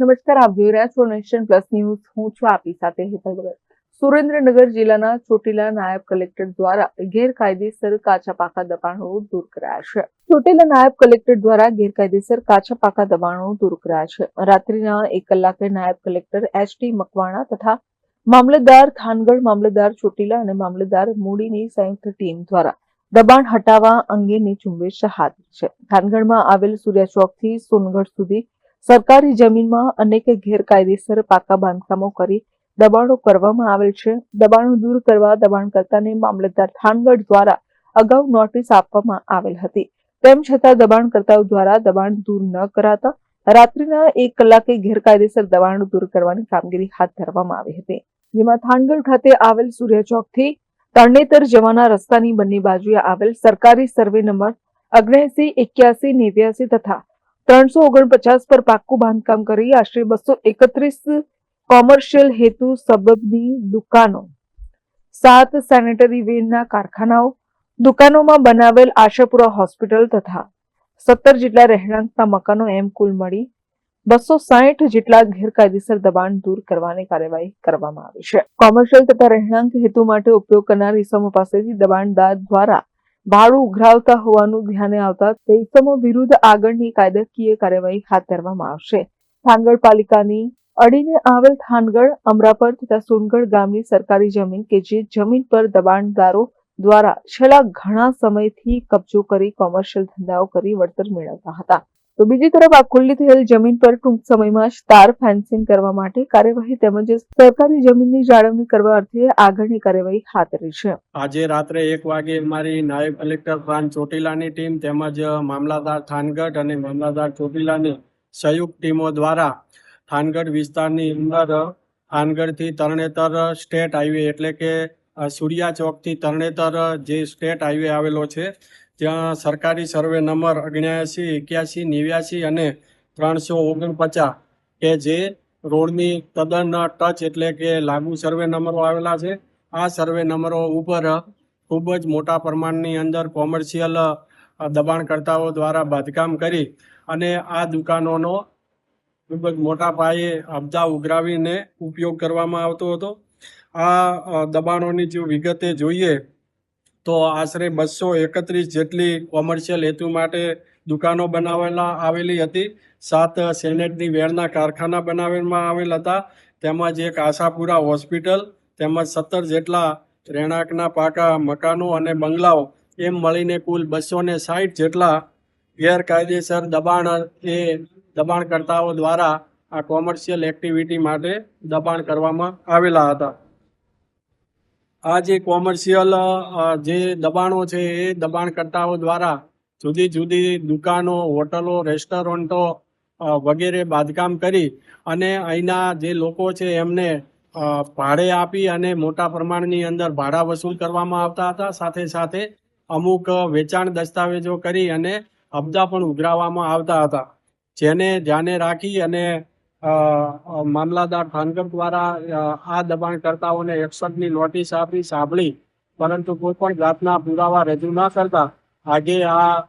નમસ્કાર, આપ જોઈ રહ્યા છો નેશન પ્લસ ન્યૂઝ. હું છું આપની સાથે હેતલ ભગત સુરેન્દ્રનગર જિલ્લાના ચોટીલા નાયબ કલેક્ટર દ્વારા ગેરકાયદેસર કાચા પાકા દબાણો દૂર કરાયા છે. ચોટીલા નાયબ કલેક્ટર દ્વારા ગેરકાયદેસર કાચા પાકા દબાણો દૂર કરાયા છે. રાત્રિના એક કલાકે નાયબ કલેક્ટર એચ ટી મકવાણા તથા મામલતદાર થાનગઢ મામલતદાર ચોટીલા અને મામલતદાર મૂડીની સંયુક્ત ટીમ દ્વારા દબાણ હટાવવા અંગેની ઝુંબેશ હાથ છે. થાનગઢમાં આવેલ સૂર્યા ચોકથી સોનગઢ સુધી સરકારી જમીનમાં અનેક ગેરકાયદેસર પાકા બાંધકામો કરી દબાણો કરવામાં આવેલ છે. દબાણો દૂર કરવા દબાણકર્તાને મામલતદાર થાનગઢ દ્વારા અગાઉ નોટિસ આપવામાં આવેલ હતી. તેમ છતાં દબાણકર્તાઓ દ્વારા દબાણ દૂર ન કરાતા રાત્રિના એક કલાકે ગેરકાયદેસર દબાણો દૂર કરવાની કામગીરી હાથ ધરવામાં આવી હતી. જેમાં થાનગઢ ખાતે આવેલ સૂર્ય ચોકથી તરણેતર જવાના રસ્તાની બંને બાજુએ આવેલ સરકારી સર્વે નંબર અગ્નેસી એક્યાસી, નેવ્યાસી તથા ત્રણસો ઓગણપચાસ પર પાક્કું બાંધકામ કરી આશરે બસો એકત્રીસ કોમર્શિયલ હેતુ સબબની દુકાનો. સાત સેનેટરી વેનના કારખાનાઓ, દુકાનોમાં બનાવેલ આશાપુરા હોસ્પિટલ તથા સત્તર જેટલા રહેણાંકના મકાનો એમ કુલ મળી બસો સાહીઠ જેટલા ગેરકાયદેસર દબાણ દૂર કરવાની કાર્યવાહી કરવામાં આવી છે. કોમર્શિયલ તથા રહેણાંક હેતુ માટે ઉપયોગ કરનાર ઇસમો પાસેથી દબાણદાર દ્વારા ભાડું ઉઘરાવતા હોવાનું ધ્યાને આવતા તે વિરુદ્ધ આગળની કાયદાકીય કાર્યવાહી હાથ ધરવામાં આવશે. થાનગઢ પાલિકાની અડીને આવેલ થાનગઢ, અમરાપર તથા સોનગઢ ગામની સરકારી જમીન કે જે જમીન પર દબાણદારો દ્વારા છેલ્લા ઘણા સમયથી કબજો કરી કોમર્શિયલ ધંધાઓ કરી વળતર મેળવતા હતા. તો બીજી તરફ આ ખુલ્લી થયેલ જમીન પર ટૂંક સમયમાં જ તાર ફેન્સિંગ કરવા માટે કાર્યવાહી તેમજ સરકારી જમીનની જાળવણી કરવા અર્થે આગળની કાર્યવાહી હાથ ધરી છે. આજે રાત્રે એક વાગે મારી નાયબ કલેક્ટર પ્રાંત ચોટીલાની ટીમ તેમજ મામલાદાર થાનગઢ અને મામલાદાર ચોટીલાની સંયુક્ત ટીમો દ્વારા થાનગઢ વિસ્તારની અંદર થાનગઢથી તરણેતર સ્ટેટ હાઈવે એટલે કે સૂર્યા સૂર્યા ચોકથી તરણેતર જે સ્ટેટ હાઈવે આવેલો છે ત્યાં સરકારી સર્વે નંબર અગ્યાસી, એક્યાસી, નેવ્યાસી અને ત્રણસો ઓગણપચાસ કે જે રોડની તદ્દન ટચ એટલે કે લાગુ સર્વે નંબરો આવેલા છે. આ સર્વે નંબરો ઉપર ખૂબ જ મોટા પ્રમાણની અંદર કોમર્શિયલ દબાણકર્તાઓ દ્વારા બાંધકામ કરી અને આ દુકાનોનો ખૂબ જ મોટા પાયે અબજા ઉઘરાવીને ઉપયોગ કરવામાં આવતો હતો. આ દબાણોની જો વિગતે જોઈએ તો આશરે બસો એકત્રીસ જેટલી કોમર્શિયલ હેતુ માટે દુકાનો બનાવેલા આવેલી હતી. સાત સેનેટની વેરના કારખાના બનાવવામાં આવેલ હતા. તેમજ એક આશાપુરા હોસ્પિટલ, તેમજ સત્તર જેટલા રહેણાંકના પાકા મકાનો અને બંગલાઓ, એમ મળીને કુલ બસો ને સાઠ જેટલા ગેરકાયદેસર દબાણ એ દબાણકર્તાઓ દ્વારા આ કોમર્શિયલ એક્ટિવિટી માટે દબાણ કરવામાં આવેલા હતા. આ જે કોમર્શિયલ જે દબાણો છે એ દબાણકર્તાઓ દ્વારા જુદી જુદી દુકાનો, હોટલો, રેસ્ટોરન્ટો વગેરે બાંધકામ કરી અને અહીંના જે લોકો છે એમને ભાડે આપી અને મોટા પ્રમાણની અંદર ભાડા વસૂલ કરવામાં આવતા હતા. સાથે સાથે અમુક વેચાણ દસ્તાવેજો કરી અને હબ્દા પણ ઉઘરાવવામાં આવતા હતા. જેને ધ્યાને રાખી અને મામલાદાર થાનગર દ્વારા આ દબાણકર્તાઓને એકસઠની નોટિસ આપી, સાંભળી, પરંતુ કોઈ પણ જાતના પુરાવા રજૂ ન કરતા આજે આ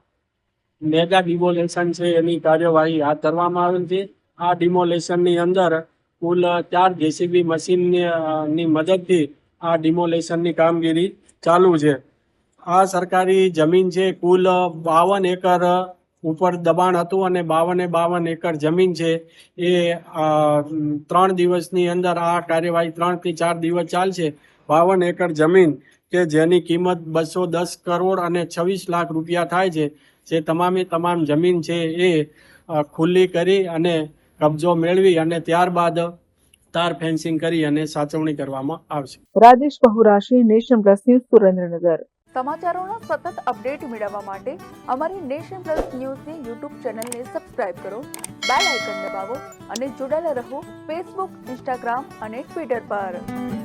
મેગા ડિમોલેશન છે, એની કાર્યવાહી હાથ ધરવામાં આવેલ છે. આ ડિમોલેશનની અંદર કુલ ચાર જેસીબી મશીનની મદદથી આ ડિમોલેશનની કામગીરી ચાલુ છે. આ સરકારી જમીન છે, કુલ બાવન એકર ઉપર દબાણ હતું અને બાવને બાવન એકર જમીન છે. એ ત્રણ દિવસની અંદર આ કાર્યવાહી ત્રણથી ચાર દિવસ ચાલશે. બાવન એકર જમીન કે જેની કિંમત બસો દસ કરોડ અને છવ્વીસ લાખ રૂપિયા થાય છે. જે તમામે તમામ જમીન છે એ ખુલ્લી કરી અને કબજો મેળવી અને ત્યારબાદ તાર ફેન્સિંગ કરી અને સાચવણી કરવામાં આવશે. Rajesh Bahurashi nation plus Surendranagar. સમાચારોનો સતત અપડેટ મેળવવા માટે અમારી નેશન પ્લસ ન્યૂઝની યુટ્યુબ ચેનલને સબસ્ક્રાઇબ કરો, બેલ આઇકન દબાવો અને જોડાયેલા રહો ફેસબુક, ઇન્સ્ટાગ્રામ અને ટ્વિટર પર.